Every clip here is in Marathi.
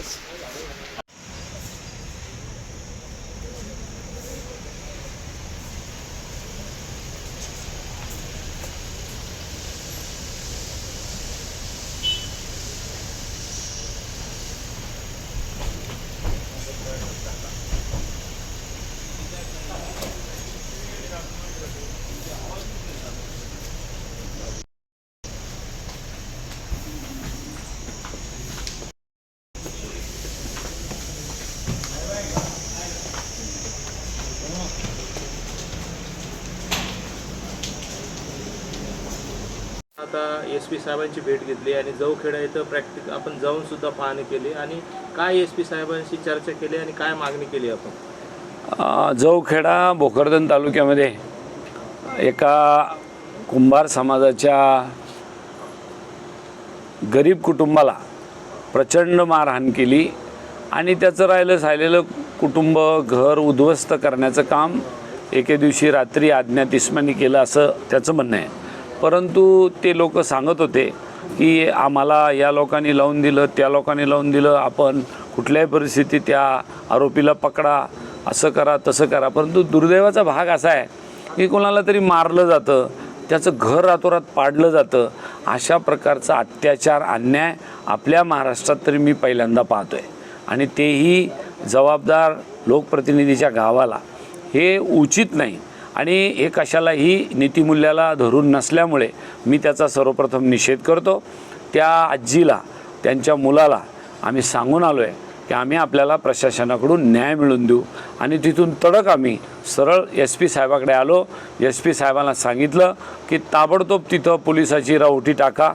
guys. आता एस पी साहेबांची भेट घेतली आणि जवखेडा इथं प्रॅक्टिक आपण जाऊनसुद्धा पाहणी केली आणि काय एस पी साहेबांशी चर्चा केली आणि काय मागणी केली आपण? अ, जवखेडा भोकरदन तालुक्यामध्ये एका कुंभार समाजाच्या गरीब कुटुंबाला प्रचंड मारहाण केली आणि त्याचं राहिलं सायलेलं कुटुंब घर उद्ध्वस्त करण्याचं काम एके दिवशी रात्री आज्ञात इस्मानी केलं असं त्याचं म्हणणं आहे. परंतु ते लोक सांगत होते की आम्हाला या लोकांनी लावून दिलं त्या लोकांनी लावून दिलं आपण कुठल्याही परिस्थितीत त्या आरोपीला पकडा असं करा तसं करा. परंतु दुर्दैवाचा भाग असा आहे की कोणाला तरी मारलं जातं त्याचं घर रातोरात पाडलं जातं. अशा प्रकारचा अत्याचार अन्याय आपल्या महाराष्ट्रात तरी मी पहिल्यांदा पाहतो आहे आणि तेही जबाबदार लोकप्रतिनिधीच्या गावाला. हे उचित नाही. आणि हे कशालाही नीतिमूल्याला धरून नसल्यामुळे मी त्याचा सर्वप्रथम निषेध करतो. त्या आजीला त्यांच्या मुलाला आम्ही सांगून आलो आहे की आम्ही आपल्याला प्रशासनाकडून न्याय मिळवून देऊ आणि तिथून तडक आम्ही सरळ एस पी साहेबाकडे आलो. एस पी साहेबांना सांगितलं की ताबडतोब तिथं पोलिसाची रावटी टाका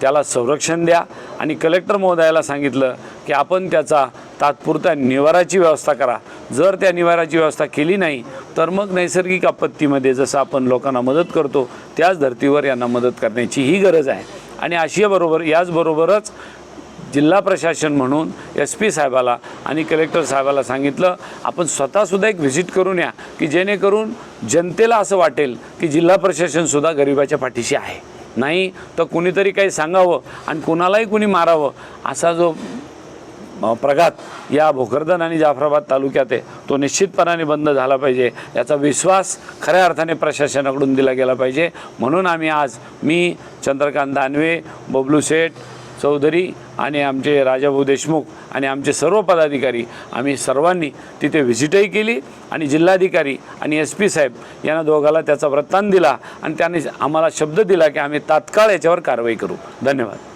त्याला संरक्षण द्या आणि कलेक्टर महोदयाला सांगितलं की आपण त्याचा तात्पुरता निवाराची व्यवस्था करा. जर त्या निवाराची व्यवस्था केली नाही तर मग नैसर्गिक आपत्तीमध्ये जसं आपण लोकांना मदत करतो त्याच धर्तीवर यांना मदत करण्याची ही गरज आहे. आणि आशियाबरोबर याचबरोबरच जिल्हा प्रशासन म्हणून एस पी साहेबाला आणि कलेक्टर साहेबाला सांगितलं आपण स्वतःसुद्धा एक व्हिजिट करून या की जेणेकरून जनतेला असं वाटेल की जिल्हा प्रशासनसुद्धा गरिबाच्या पाठीशी आहे. नाही तर कुणीतरी काही सांगावं आणि कुणालाही कुणी मारावं असा जो प्रघात या भोकरदन आणि जाफराबाद तालुक्यात आहे. तो निश्चितपणाने बंद झाला पाहिजे. याचा विश्वास खऱ्या अर्थाने प्रशासनाकडून दिला गेला पाहिजे. म्हणून आम्ही आज मी चंद्रकांत दानवे बबलू शेठ चौधरी आणि आमचे राजाभाऊ देशमुख आणि आमचे सर्व पदाधिकारी आम्ही सर्वांनी तिथे व्हिजिटही केली आणि जिल्हाधिकारी आणि एस पी साहेब यांना दोघाला त्याचा वृत्तांत दिला आणि त्यांनी आम्हाला शब्द दिला की आम्ही तात्काळ याच्यावर कारवाई करू. धन्यवाद.